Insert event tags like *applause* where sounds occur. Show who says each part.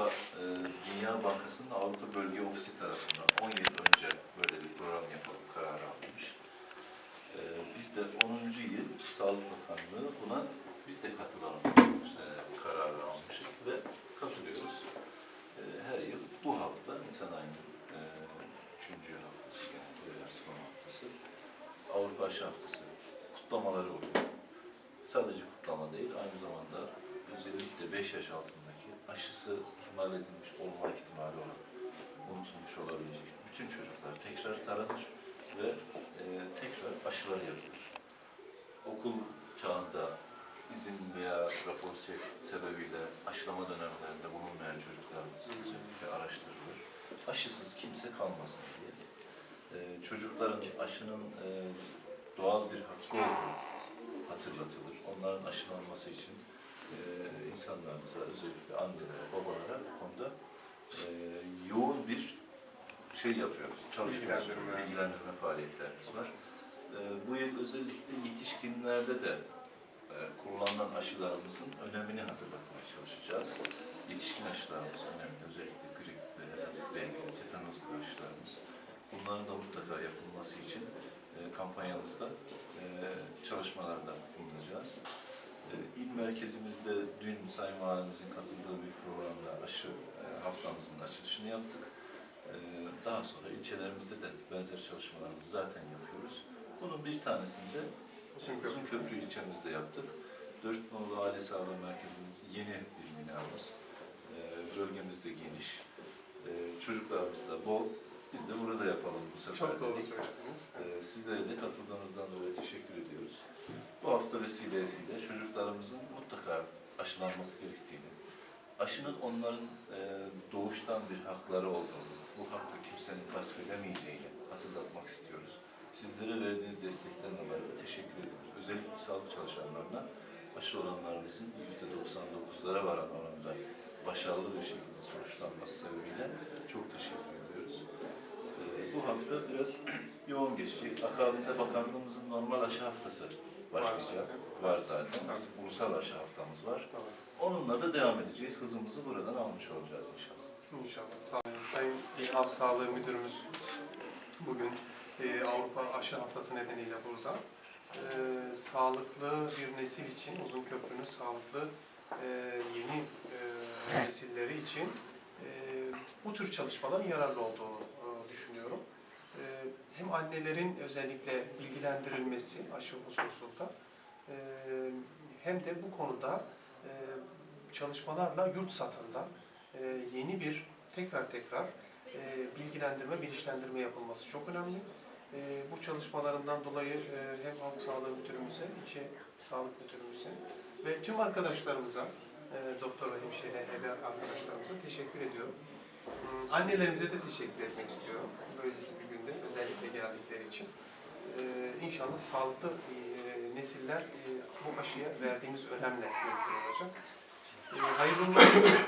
Speaker 1: Avrupa e, Dünya Bankası'nın Avrupa Bölge Ofisi tarafından 10 yıl önce böyle bir program yapalım kararı alınmış. E, biz de 10. yıl Sağlık Bakanlığı buna biz de katılalım e, kararı almışız ve katılıyoruz. E, her yıl bu hafta Nisan ayının e, 3. haftası yani son haftası Avrupa Aşı Haftası kutlamaları oluyor. Sadece kutlama değil, aynı zamanda özellikle 5 yaş altındaki aşısı ihmal edilmiş olma ihtimali olan, unutulmuş olabilecek bütün çocuklar tekrar taranır ve e, tekrar aşılar yapılır. Okul çağında izin veya rapor se- sebebiyle aşılama dönemlerinde bulunmayan çocuklarımız özellikle araştırılır. Aşısız kimse kalmasın diye. E, çocukların aşının e, doğal bir hakkı olduğu hatırlatılır. Onların aşılanması için e, insanlarımıza, özellikle annelere, babalara bu konuda e, yoğun bir şey yapıyoruz. Çalışıyoruz.
Speaker 2: Bilgilendirme.
Speaker 1: Faaliyetlerimiz var. E, bu yıl özellikle yetişkinlerde de e, kullanılan aşılarımızın önemini hatırlatmaya çalışacağız. Yetişkin aşılarımız önemli. Özellikle grip ve hepatit B gibi tetanos gibi aşılarımız. Bunların da mutlaka yapılması için e, kampanyamızda e, çalışmalarda bulunacağız. Merkezimizde dün Sayın Valimizin katıldığı bir programda aşı e, haftamızın açılışını yaptık. E, Daha sonra ilçelerimizde de benzer çalışmalarımızı zaten yapıyoruz. Bunun bir tanesini de
Speaker 2: Uzunköprü.
Speaker 1: İlçemizde yaptık. Dört nolu aile sağlığı merkezimiz yeni bir binamız. E, bölgemiz de geniş. Çocuklarımız da bol. Biz de burada yapalım bu sefer.
Speaker 2: Çok doğru söylediniz.
Speaker 1: Sizlere de katıldığınızdan dolayı teşekkür ediyoruz. Bu hafta vesilesiyle çocuklarımızın mutlaka aşılanması gerektiğini, aşının onların e, doğuştan bir hakları olduğunu, bu hakkı kimsenin gasp edemeyeceğini hatırlatmak istiyoruz. Sizlere verdiğiniz destekten dolayı teşekkür ediyoruz. Özellikle sağlık çalışanlarına aşı oranlarımızın %99'lara varan oranda başarılı bir şekilde sonuçlanması sebebiyle çok teşekkür ediyoruz. Ee, bu hafta biraz *clears throat* yoğun geçecek. Akabinde bakanlığımızın normal aşı haftası başlayacak. Var zaten. Bizim ulusal aşı haftamız var.
Speaker 2: Tamam.
Speaker 1: Onunla da devam edeceğiz. Hızımızı buradan almış olacağız inşallah.
Speaker 2: İnşallah. Sağ olun. Sayın İl Halk Sağlığı Müdürümüz bugün e, Avrupa Aşı Haftası nedeniyle burada. E, sağlıklı bir nesil için, uzun köprünün sağlıklı e, yeni e, nesilleri için e, bu tür çalışmaların yararlı olduğunu e. E, hem annelerin özellikle bilgilendirilmesi aşı hususunda e, hem de bu konuda e, çalışmalarla yurt satında e, yeni bir tekrar tekrar e, bilgilendirme, bilinçlendirme yapılması çok önemli. E, bu çalışmalarından dolayı e, hem Halk Sağlığı Müdürümüze, İlçe Sağlık Müdürümüze ve tüm arkadaşlarımıza, e, doktor ve hemşire, ebe arkadaşlarımıza teşekkür ediyorum. Annelerimize de teşekkür etmek istiyorum. Böylesi bir özellikle geldikleri için. E, inşallah sağlıklı e, nesiller e, bu aşıya verdiğimiz önemle mümkün olacak. E, hayırlı.